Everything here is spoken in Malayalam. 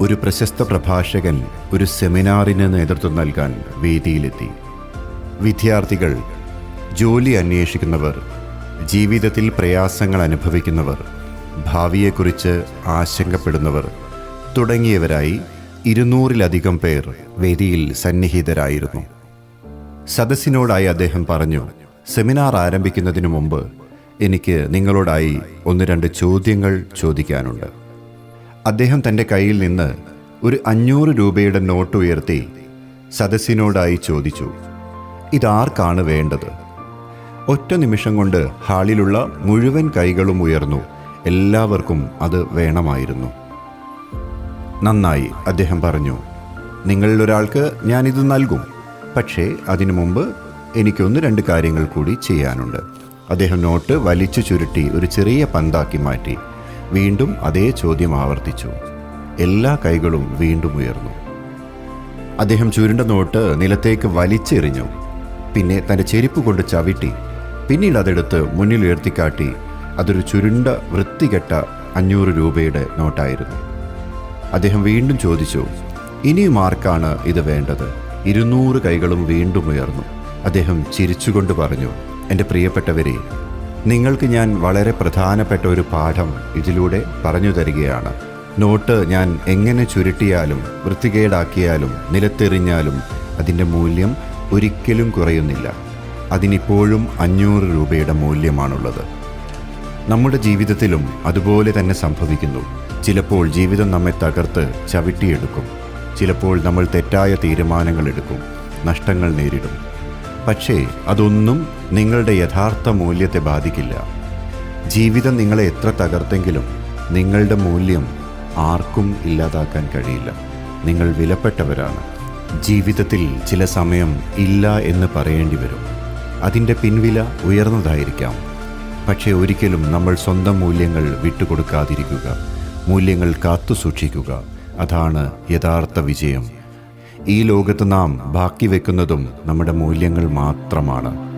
ഒരു പ്രശസ്ത പ്രഭാഷകൻ ഒരു സെമിനാറിന് നേതൃത്വം നൽകാൻ വേദിയിലെത്തി. വിദ്യാർത്ഥികൾ ജോലി അന്വേഷിക്കുന്നവർ ജീവിതത്തിൽ പ്രയാസങ്ങൾ അനുഭവിക്കുന്നവർ ഭാവിയെക്കുറിച്ച് ആശങ്കപ്പെടുന്നവർ തുടങ്ങിയവരായി ഇരുന്നൂറിലധികം പേർ വേദിയിൽ സന്നിഹിതരായിരുന്നു. സദസ്സിനോടായി അദ്ദേഹം പറഞ്ഞു സെമിനാർ ആരംഭിക്കുന്നതിനു മുമ്പ് എനിക്ക് നിങ്ങളോടായി ഒന്ന് രണ്ട് ചോദ്യങ്ങൾ ചോദിക്കാനുണ്ട്. അദ്ദേഹം തന്റെ കയ്യിൽ നിന്ന് ഒരു അഞ്ഞൂറ് രൂപയുടെ നോട്ട് ഉയർത്തി സദസ്സിനോടായി ചോദിച്ചു ഇതാർക്കാണ് വേണ്ടത്? ഒറ്റ നിമിഷം കൊണ്ട് ഹാളിലുള്ള മുഴുവൻ കൈകളും ഉയർന്നു. എല്ലാവർക്കും അത് വേണമായിരുന്നു. നന്നായി അദ്ദേഹം പറഞ്ഞു. നിങ്ങളിൽ ഒരാൾക്ക് ഞാനിത് നൽകും. പക്ഷേ അതിനു മുമ്പ് എനിക്കൊന്ന് രണ്ട് കാര്യങ്ങൾ കൂടി ചെയ്യാനുണ്ട്. അദ്ദേഹം നോട്ട് വലിച്ചു ചുരുട്ടി ഒരു ചെറിയ പന്താക്കി മാറ്റി. വീണ്ടും അതേ ചോദ്യം ആവർത്തിച്ചു. എല്ലാ കൈകളും വീണ്ടും ഉയർന്നു. അദ്ദേഹം ചുരുണ്ട നോട്ട് നിലത്തേക്ക് വലിച്ചെറിഞ്ഞു. പിന്നെ തന്റെ ചെരുപ്പ് കൊണ്ട് ചവിട്ടി. പിന്നീട് അതെടുത്ത് മുന്നിൽ ഉയർത്തിക്കാട്ടി അതൊരു ചുരുണ്ട വൃത്തികെട്ട അഞ്ഞൂറ് രൂപയുടെ നോട്ടായിരുന്നു. അദ്ദേഹം വീണ്ടും ചോദിച്ചു ഇനിയും ആർക്കാണ് ഇത് വേണ്ടത്? ഇരുന്നൂറ് കൈകളും വീണ്ടും ഉയർന്നു. അദ്ദേഹം ചിരിച്ചുകൊണ്ട് പറഞ്ഞു എന്റെ പ്രിയപ്പെട്ടവരെ നിങ്ങൾക്ക് ഞാൻ വളരെ പ്രധാനപ്പെട്ട ഒരു പാഠം ഇതിലൂടെ പറഞ്ഞു തരികയാണ്. നോട്ട് ഞാൻ എങ്ങനെ ചുരുട്ടിയാലും വൃത്തികേടാക്കിയാലും നിലത്തെറിഞ്ഞാലും അതിന്റെ മൂല്യം ഒരിക്കലും കുറയുന്നില്ല. അതിനിപ്പോഴും അഞ്ഞൂറ് രൂപയുടെ മൂല്യമാണുള്ളത്. നമ്മുടെ ജീവിതത്തിലും അതുപോലെ തന്നെ സംഭവിക്കുന്നു. ചിലപ്പോൾ ജീവിതം നമ്മെ തകർത്ത് ചവിട്ടിയെടുക്കും. ചിലപ്പോൾ നമ്മൾ തെറ്റായ തീരുമാനങ്ങൾ എടുക്കും. നഷ്ടങ്ങൾ നേരിടും. പക്ഷേ അതൊന്നും നിങ്ങളുടെ യഥാർത്ഥ മൂല്യത്തെ ബാധിക്കില്ല. ജീവിതം നിങ്ങളെ എത്ര തകർത്തെങ്കിലും നിങ്ങളുടെ മൂല്യം ആർക്കും ഇല്ലാതാക്കാൻ കഴിയില്ല. നിങ്ങൾ വിലപ്പെട്ടവരാണ്. ജീവിതത്തിൽ ചില സമയം ഇല്ല എന്ന് പറയേണ്ടി വരും. അതിന്റെ പിൻവില ഉയർന്നതായിരിക്കാം. പക്ഷേ ഒരിക്കലും നമ്മൾ സ്വന്തം മൂല്യങ്ങൾ വിട്ടുകൊടുക്കാതിരിക്കുക. മൂല്യങ്ങൾ കാത്തു സൂക്ഷിക്കുക അതാണ് യഥാർത്ഥ വിജയം. ഈ ലോകത്ത് നാം ബാക്കി വെക്കുന്നതും നമ്മുടെ മൂല്യങ്ങൾ മാത്രമാണ്.